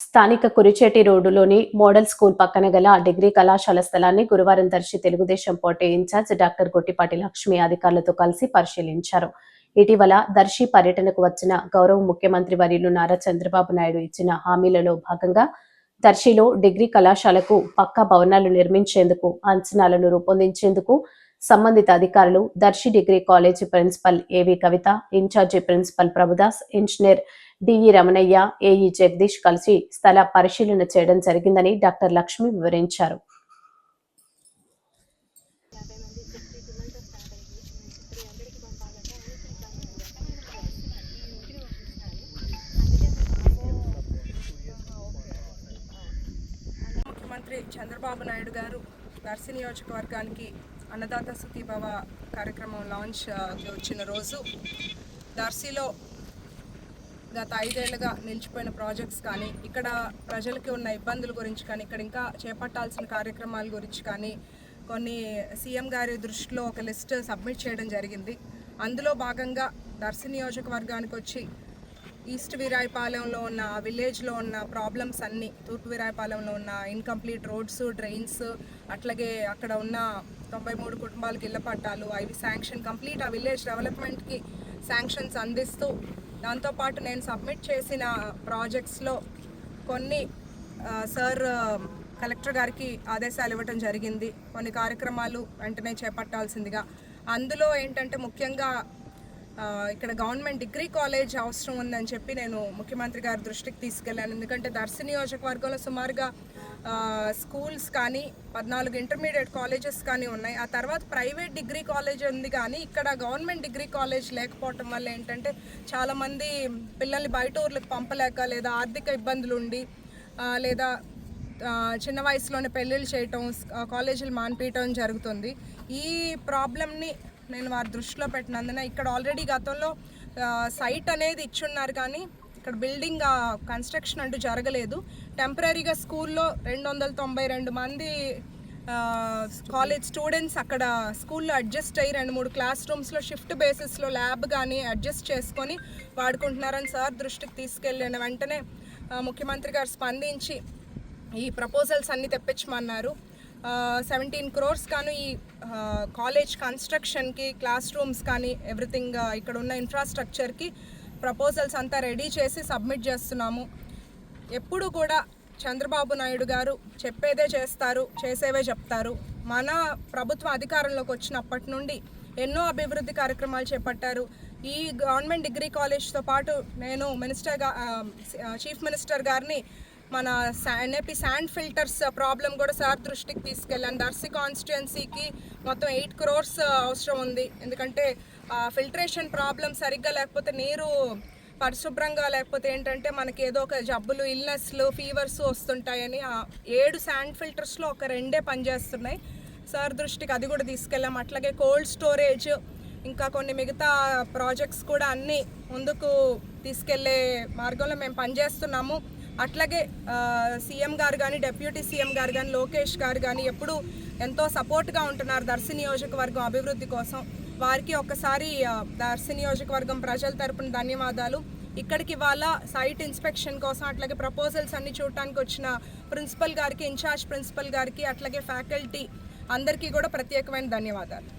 స్థానిక కురిచేటి రోడ్డులోని model school పక్కన గల డిగ్రీ కళాశాల స్థలాన్ని గురువారం Darsi Telugu Desam party incharge doctor Gottipati Lakshmi అధికారులతో కలిసి పరిశీలించారు. ఇటీవల దర్శి పర్యటనకు వచ్చిన గౌరవ ముఖ్యమంత్రి వర్యులు నారా చంద్రబాబు నాయుడు ఇచ్చిన హామీలలో భాగంగా దర్శిలో డిగ్రీ కళాశాలకు పక్కా భవనాలు నిర్మించేందుకు అంచనాలను రూపొందించేందుకు సంబంధిత అధికారులు Darsi degree college principal A V Kavitha incharge principal Prabhudas engineer DE Ramanaiah AE Jagadish కలిసి స్థల పరిశీలన చేయడం జరిగిందని డాక్టర్ లక్ష్మి వివరించారు. ముఖ్యమంత్రి చంద్రబాబు నాయుడు గారు దర్శి నియోజకవర్గానికి అన్నదాత సుఖీభవ కార్యక్రమం లాంచ్ వచ్చిన రోజు దర్శిలో గత ఐదేళ్ళుగా నిలిచిపోయిన ప్రాజెక్ట్స్ కానీ ఇక్కడ ప్రజలకి ఉన్న ఇబ్బందుల గురించి కానీ ఇక్కడ ఇంకా చేపట్టాల్సిన కార్యక్రమాల గురించి కానీ కొన్ని సీఎం గారి దృష్టిలో ఒక లిస్ట్ సబ్మిట్ చేయడం జరిగింది. అందులో భాగంగా దర్శి నియోజకవర్గానికి వచ్చి ఈస్ట్ వీరాయపాలెంలో ఉన్న ఆ విలేజ్లో ఉన్న ప్రాబ్లమ్స్ అన్నీ తూర్పు వీరాయపాలెంలో ఉన్న ఇన్కంప్లీట్ రోడ్స్ డ్రైన్స్ అట్లాగే అక్కడ ఉన్న తొంభై మూడు కుటుంబాలకు ఇళ్ళ పట్టాలు అవి శాంక్షన్ కంప్లీట్ ఆ విలేజ్ డెవలప్మెంట్కి శాంక్షన్స్ అందిస్తూ దాంతోపాటు నేను సబ్మిట్ చేసిన ప్రాజెక్ట్స్లో కొన్ని సార్ కలెక్టర్ గారికి ఆదేశాలు ఇవ్వటం జరిగింది. కొన్ని కార్యక్రమాలు వెంటనే చేపట్టాల్సిందిగా. అందులో ఏంటంటే ముఖ్యంగా ఇక్కడ గవర్నమెంట్ డిగ్రీ కాలేజ్ అవసరం ఉందని చెప్పి నేను ముఖ్యమంత్రి గారి దృష్టికి తీసుకెళ్ళాను. ఎందుకంటే దర్శి నియోజకవర్గంలో సుమారుగా స్కూల్స్ కానీ పద్నాలుగు ఇంటర్మీడియట్ కాలేజెస్ కానీ ఉన్నాయి. ఆ తర్వాత ప్రైవేట్ డిగ్రీ కాలేజ్ ఉంది కానీ ఇక్కడ గవర్నమెంట్ డిగ్రీ కాలేజ్ లేకపోవటం వల్ల ఏంటంటే చాలామంది పిల్లల్ని బయట ఊర్లకు పంపలేక లేదా ఆర్థిక ఇబ్బందులు ఉండి లేదా చిన్న వయసులోనే పెళ్ళిళ్ళు చేయటం కాలేజీలు మానిపించడం జరుగుతుంది. ఈ ప్రాబ్లమ్ని నేను వారి దృష్టిలో పెట్టినందున ఇక్కడ ఆల్రెడీ గతంలో సైట్ అనేది ఇచ్చున్నారు కానీ ఇక్కడ బిల్డింగ్ కన్స్ట్రక్షన్ అంటూ జరగలేదు. టెంపరీగా స్కూల్లో రెండు వందల తొంభై రెండు మంది కాలేజ్ స్టూడెంట్స్ అక్కడ స్కూల్లో అడ్జస్ట్ అయ్యి రెండు మూడు క్లాస్ రూమ్స్లో షిఫ్ట్ బేసిస్లో ల్యాబ్ కానీ అడ్జస్ట్ చేసుకొని వాడుకుంటున్నారని సార్ దృష్టికి తీసుకెళ్ళిన వెంటనే ముఖ్యమంత్రి గారు స్పందించి ఈ ప్రపోజల్స్ అన్నీ తెప్పించమన్నారు. సెవెంటీన్ క్రోర్స్ కాను ఈ కాలేజ్ కన్స్ట్రక్షన్కి క్లాస్ రూమ్స్ కానీ ఎవ్రీథింగ్ ఇక్కడ ఉన్న ఇన్ఫ్రాస్ట్రక్చర్కి ప్రపోజల్స్ అంతా రెడీ చేసి సబ్మిట్ చేస్తున్నాము. ఎప్పుడు కూడా చంద్రబాబు నాయుడు గారు చెప్పేదే చేస్తారు చేసేవే చెప్తారు. మన ప్రభుత్వ అధికారంలోకి వచ్చినప్పటి నుండి ఎన్నో అభివృద్ధి కార్యక్రమాలు చేపట్టారు. ఈ గవర్నమెంట్ డిగ్రీ కాలేజ్తో పాటు నేను మినిస్టర్గా చీఫ్ మినిస్టర్ గారిని మన ఎన్ఏపి శాండ్ ఫిల్టర్స్ ప్రాబ్లం కూడా సార్ దృష్టికి తీసుకెళ్ళాను. దర్శి కాన్స్టిట్యున్సీకి మొత్తం ఎయిట్ క్రోర్స్ అవసరం ఉంది. ఎందుకంటే ఫిల్టరేషన్ ప్రాబ్లం సరిగ్గా లేకపోతే నీరు పరిశుభ్రంగా లేకపోతే ఏంటంటే మనకి ఏదో ఒక జబ్బులు ఇల్నెస్లు ఫీవర్స్ వస్తుంటాయని ఆ ఏడు శాండ్ ఫిల్టర్స్లో ఒక రెండే పనిచేస్తున్నాయి. సార్ దృష్టికి అది కూడా తీసుకెళ్ళాం. అట్లాగే కోల్డ్ స్టోరేజ్ ఇంకా కొన్ని మిగతా ప్రాజెక్ట్స్ కూడా అన్నీ ముందుకు తీసుకెళ్ళే మార్గంలో మేము పనిచేస్తున్నాము. అట్లాగే సీఎం గారు కానీ డెప్యూటీ సీఎం గారు కానీ లోకేష్ గారు కానీ ఎప్పుడు ఎంతో సపోర్ట్గా ఉంటున్నారు దర్శి నియోజకవర్గం అభివృద్ధి కోసం. వారికి ఒక్కసారి దర్శి నియోజకవర్గం ప్రజల తరపున ధన్యవాదాలు. ఇక్కడికి ఇవాళ సైట్ ఇన్స్పెక్షన్ కోసం అట్లాగే ప్రపోజల్స్ అన్ని చూడటానికి వచ్చిన ప్రిన్సిపల్ గారికి ఇన్ఛార్జ్ ప్రిన్సిపల్ గారికి అట్లాగే ఫ్యాకల్టీ అందరికీ కూడా ప్రత్యేకమైన ధన్యవాదాలు.